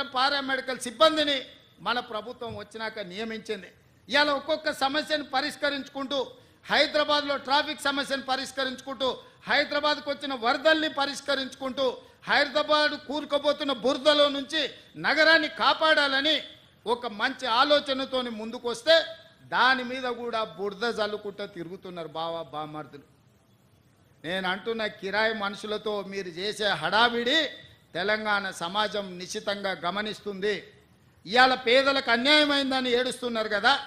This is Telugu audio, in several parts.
కోట్ల పారామెడికల్ సిబ్బందిని మన ప్రభుత్వం వచ్చినాక నియమించింది. ఇవాళ ఒక్కొక్క సమస్యను పరిష్కరించుకుంటూ హైదరాబాద్లో ట్రాఫిక్ సమస్యను పరిష్కరించుకుంటూ హైదరాబాద్కు వచ్చిన వరదల్ని పరిష్కరించుకుంటూ హైదరాబాద్ కూరుకుపోతున్న బురదలో నుంచి నగరాన్ని కాపాడాలని ఒక మంచి ఆలోచనతోని ముందుకు వస్తే దాని మీద కూడా బురద జల్లుకుంటూ తిరుగుతున్నారు బావా బామర్దులు. నేను అంటున్న కిరాయి మనుషులతో మీరు చేసే హడావిడి తెలంగాణ సమాజం నిశ్చితంగా గమనిస్తుంది. ఇవాళ పేదలకు అన్యాయమైందని ఏడుస్తున్నారు కదా.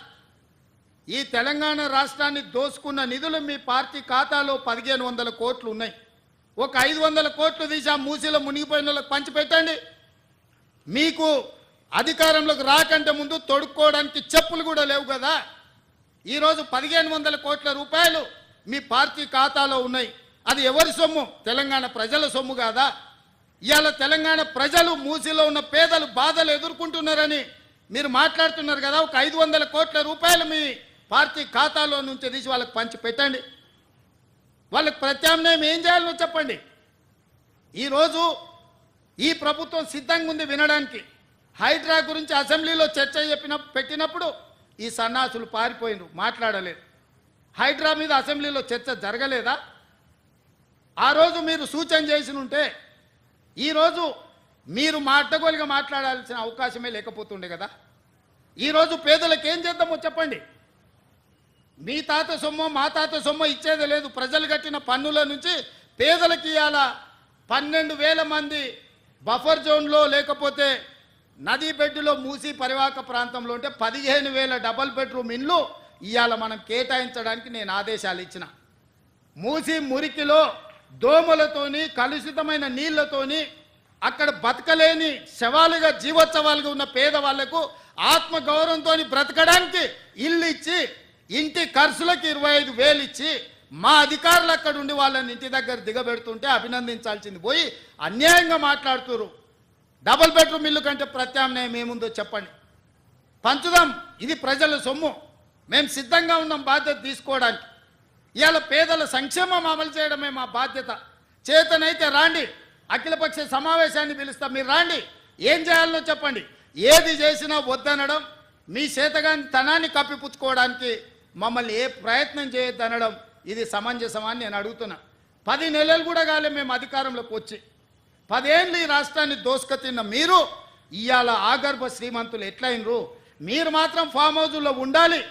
ఈ తెలంగాణ రాష్ట్రాన్ని దోసుకున్న నిధులు మీ పార్టీ ఖాతాలో పదిహేను వందల కోట్లు ఉన్నాయి. ఒక ఐదు వందల కోట్లు తీసి ఆ మూసీలో మునిగిపోయిన వాళ్ళకి పంచిపెట్టండి. మీకు అధికారంలోకి రాకంటే ముందు తొడుక్కోవడానికి చెప్పులు కూడా లేవు కదా. ఈరోజు పదిహేను వందల కోట్ల రూపాయలు మీ పార్టీ ఖాతాలో ఉన్నాయి. అది ఎవరి సొమ్ము? తెలంగాణ ప్రజల సొమ్ము కాదా? ఇవాళ తెలంగాణ ప్రజలు మూసిలో ఉన్న పేదలు బాధలు ఎదుర్కొంటున్నారని మీరు మాట్లాడుతున్నారు కదా ఒక ఐదు వందల కోట్ల రూపాయలు మీ పార్టీ ఖాతాలో నుంచి తీసి వాళ్ళకి పంచి పెట్టండి. వాళ్ళకి ప్రత్యామ్నాయం ఏం చేయాలనో చెప్పండి. ఈరోజు ఈ ప్రభుత్వం సిద్ధంగా ఉంది వినడానికి. హైడ్రా గురించి అసెంబ్లీలో చర్చ చెప్పిన పెట్టినప్పుడు ఈ సన్నాసులు పారిపోయినరు మాట్లాడలేదు. హైడ్రా మీద అసెంబ్లీలో చర్చ జరగలేదా? ఆ రోజు మీరు సూచన చేసి ఉంటే ఈరోజు మీరు మాటగోలుగా మాట్లాడాల్సిన అవకాశమే లేకపోతుండే కదా? ఈరోజు పేదలకు ఏం చేద్దామో చెప్పండి. మీ తాత సొమ్ము మా తాత సొమ్ము ఇచ్చేది లేదు. ప్రజలు కట్టిన పన్నుల నుంచి పేదలకి ఇవాళ పన్నెండు వేల మంది బఫర్ జోన్లో లేకపోతే నదీ బెడ్డులో మూసి పరివాహక ప్రాంతంలో ఉంటే పదిహేను వేల డబల్ బెడ్రూమ్ ఇండ్లు ఇవాళ మనం కేటాయించడానికి నేను ఆదేశాలు ఇచ్చిన. మూసి మురికిలో దోమలతోని కలుషితమైన నీళ్ళతోని అక్కడ బతకలేని శవాలుగా జీవోత్సవాలుగా ఉన్న పేదవాళ్ళకు ఆత్మగౌరవంతో బ్రతకడానికి ఇల్లు ఇచ్చి ఇంటి ఖర్చులకు ఇరవై ఐదు వేలు ఇచ్చి మా అధికారులు అక్కడ ఉండి వాళ్ళని ఇంటి దగ్గర దిగబెడుతుంటే అభినందించాల్సింది పోయి అన్యాయంగా మాట్లాడుతురు డబుల్ బెడ్రూమ్ ఇల్లు కంటే ప్రత్యామ్నాయం ఏముందో చెప్పండి. పంచుదాం ఇది ప్రజల సొమ్ము. మేము సిద్ధంగా ఉన్నాం బాధ్యత తీసుకోవడానికి. ఇవాళ పేదల సంక్షేమం అమలు చేయడమే మా బాధ్యత. చేతనైతే రాండి అఖిలపక్ష సమావేశాన్ని పిలుస్తాం. మీరు రాండి ఏం చేయాలో చెప్పండి. ఏది చేసినా వద్దనడం మీ చేతగాని తనాన్ని కప్పిపుచ్చుకోవడానికి మమ్మల్ని ఏ ప్రయత్నం చేయొద్దనడం ఇది సమంజసమని నేను అడుగుతున్నా. పది నెలలు కూడా కాలే మేము అధికారంలోకి వచ్చి. పదేళ్ళు ఈ రాష్ట్రాన్ని దోసుకతిన్న మీరు ఇవాళ ఆగర్భ శ్రీమంతులు ఎట్లయినరు? మీరు మాత్రం ఫామ్ హౌజుల్లో ఉండాలి.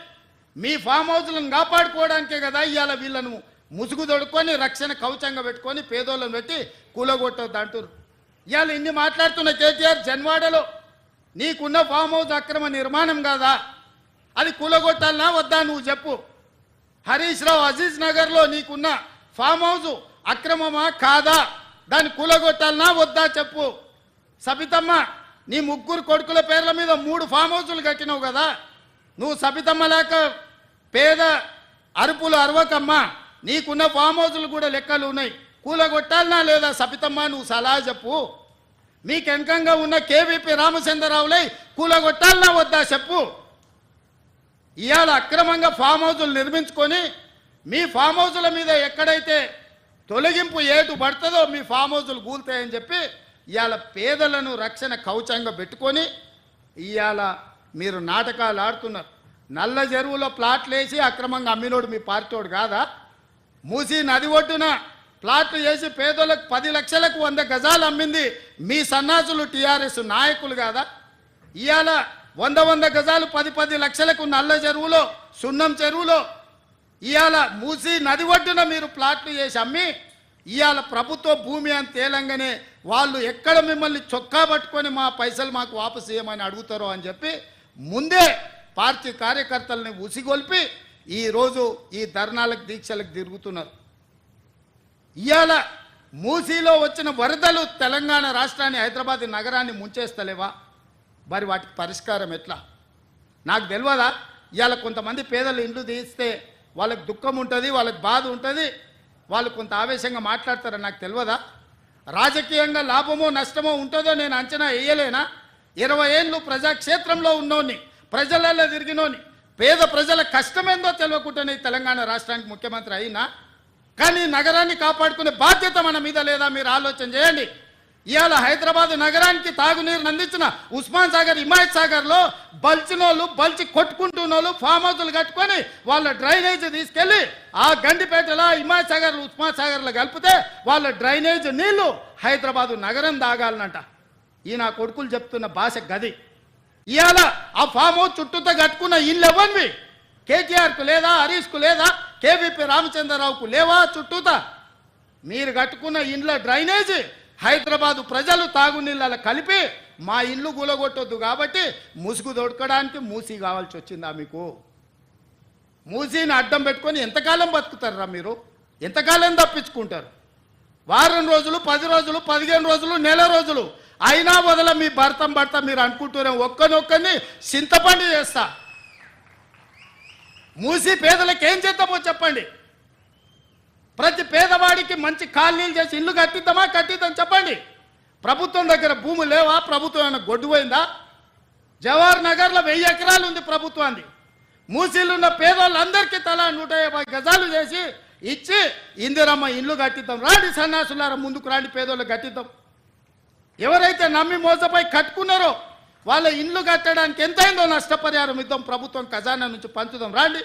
మీ ఫామ్ హౌస్లను కాపాడుకోవడానికే కదా ఇవాళ వీళ్ళను ముసుగు తొడుక్కొని రక్షణ కవచంగా పెట్టుకొని పేదోళ్ళను పెట్టి కూలగొట్టద్దు అంటారు ఇవాళ ఇన్ని మాట్లాడుతున్న కేటీఆర్ జన్వాడలో. నీకున్న ఫామ్ హౌస్ అక్రమ నిర్మాణం కాదా? అది కూలగొట్టాలనా వద్దా నువ్వు చెప్పు. హరీష్ రావు అజీజ్ నగర్లో నీకున్న ఫామ్ హౌస్ అక్రమమా కాదా? దాన్ని కూలగొట్టాలనా వద్దా చెప్పు. సబితమ్మ నీ ముగ్గురు కొడుకుల పేర్ల మీద మూడు ఫామ్ హౌసులు కట్టినావు కదా? నువ్వు సబితమ్మ లేక పేద అరుపులు అరవకమ్మా. నీకున్న ఫామ్ హౌసులు కూడా లెక్కలు ఉన్నాయి. కూలగొట్టాలనా లేదా సబితమ్మ నువ్వు సలహా చెప్పు. మీకు వెనకంగా ఉన్న కేవీపీ రామచంద్రరావులై కూలగొట్టాలనా వద్దా చెప్పు. ఇవాళ అక్రమంగా ఫామ్ హౌజులు నిర్మించుకొని మీ ఫామ్ హౌజుల మీద ఎక్కడైతే తొలగింపు ఏటు పడుతుందో మీ ఫామ్ హౌజులు కూలుతాయని చెప్పి ఇవాళ పేదలను రక్షణ కవచంగా పెట్టుకొని ఇవాళ మీరు నాటకాలు ఆడుతున్నారు. నల్ల చెరువులో ప్లాట్లు వేసి అక్రమంగా అమ్మినోడు మీ పార్టీోడు కాదా? మూసి నది ఒడ్డున ప్లాట్లు వేసి పేదలకు పది లక్షలకు వంద గజాలు అమ్మింది మీ సన్నాసులు టీఆర్ఎస్ నాయకులు కాదా? ఇవాళ వంద వంద గజాలు పది పది లక్షలకు నల్ల చెరువులో సున్నం చెరువులో ఇవాళ మూసి నది ఒడ్డున మీరు ప్లాట్లు చేసి అమ్మి ఇవాళ ప్రభుత్వ భూమి అని తేలంగానే వాళ్ళు ఎక్కడ మిమ్మల్ని చొక్కా పట్టుకొని మా పైసలు మాకు వాపసు చేయమని అడుగుతారో అని చెప్పి ముందే పార్టీ కార్యకర్తల్ని ఉసిగొల్పి ఈరోజు ఈ ధర్నాలకు దీక్షలకు తిరుగుతున్నారు. ఇవాళ మూసీలో వచ్చిన వరదలు తెలంగాణ రాష్ట్రాన్ని హైదరాబాద్ నగరాన్ని ముంచేస్తలేవా? మరి వాటికి పరిష్కారం ఎట్లా? నాకు తెలియదా ఇవాళ కొంతమంది పేదలు ఇండ్లు తీస్తే వాళ్ళకి దుఃఖం ఉంటుంది వాళ్ళకి బాధ ఉంటుంది వాళ్ళు కొంత ఆవేశంగా మాట్లాడతారని నాకు తెలియదా రాజకీయంగా లాభమో నష్టమో ఉంటుందో నేను అంచనా వేయలేనా? ఇరవై ఏళ్ళు ప్రజాక్షేత్రంలో ఉన్నోని ప్రజలలో తిరిగినోని పేద ప్రజల కష్టమేందో తెలియకుండానే ఈ తెలంగాణ రాష్ట్రానికి ముఖ్యమంత్రి అయినా కానీ నగరాన్ని కాపాడుకునే బాధ్యత మన మీద లేదా మీరు ఆలోచన చేయండి. ఇవాళ హైదరాబాద్ నగరానికి తాగునీరుని అందించిన ఉస్మాన్ సాగర్ హిమాయత్ సాగర్లో బల్చినోళ్ళు బల్చి కొట్టుకుంటున్నోళ్ళు ఫామ్ హౌస్లు కట్టుకొని వాళ్ళ డ్రైనేజ్ తీసుకెళ్ళి ఆ గండిపేటలో హిమాయత్ సాగర్ ఉస్మాన్ సాగర్లో కలిపితే వాళ్ళ డ్రైనేజ్ నీళ్ళు హైదరాబాదు నగరం తాగాలనంట ఈ నా కొడుకులు చెప్తున్న భాష గది. ఇవాళ ఆ ఫామ్ హౌస్ చుట్టూతో కట్టుకున్న ఇల్లు ఇవ్వండి కేటీఆర్కు లేదా హరీష్కు లేదా కేవీపీ రామచంద్రరావుకు లేవా చుట్టూత? మీరు కట్టుకున్న ఇండ్ల డ్రైనేజీ హైదరాబాదు ప్రజలు తాగునీళ్ళ కలిపి మా ఇల్లు గులగొట్టొద్దు కాబట్టి ముసుగు దొడకడానికి మూసి కావాల్సి వచ్చిందా మీకు? మూసీని అడ్డం పెట్టుకొని ఎంతకాలం బతుకుతారా మీరు? ఎంతకాలం తప్పించుకుంటారు? వారం రోజులు పది రోజులు పదిహేను రోజులు నెల రోజులు అయినా వదల మీ భర్తం భర్త మీరు అనుకుంటూనే ఒక్కనొక్కని చింతపండి చేస్తా. మూసి పేదలకు ఏం చేద్దామో చెప్పండి. ప్రతి పేదవాడికి మంచి కాలనీలు చేసి ఇల్లు కట్టిద్దామా కట్టిద్దాం చెప్పండి. ప్రభుత్వం దగ్గర భూమి లేవా ప్రభుత్వం ఏమైనా గొడ్డుపోయిందా జవహర్ నగర్లో వెయ్యి ఎకరాలు ఉంది ప్రభుత్వాన్ని మూసీలున్న పేదవాళ్ళందరికీ పేదోళ్ళందరికీ తలా నూట యాభై గజాలు చేసి ఇచ్చి ఇందిరమ్మ ఇల్లు కట్టిద్దాం రాండి సన్నాసులారా ముందుకు రాండి పేదోళ్ళు కట్టిద్దాం. ఎవరైతే నమ్మి మోసపోయి కట్టుకున్నారో వాళ్ళ ఇండ్లు కట్టడానికి ఎంతైందో నష్టపరిహారం ఇద్దాం ప్రభుత్వం ఖజానా నుంచి పంచుదాం. రాండి.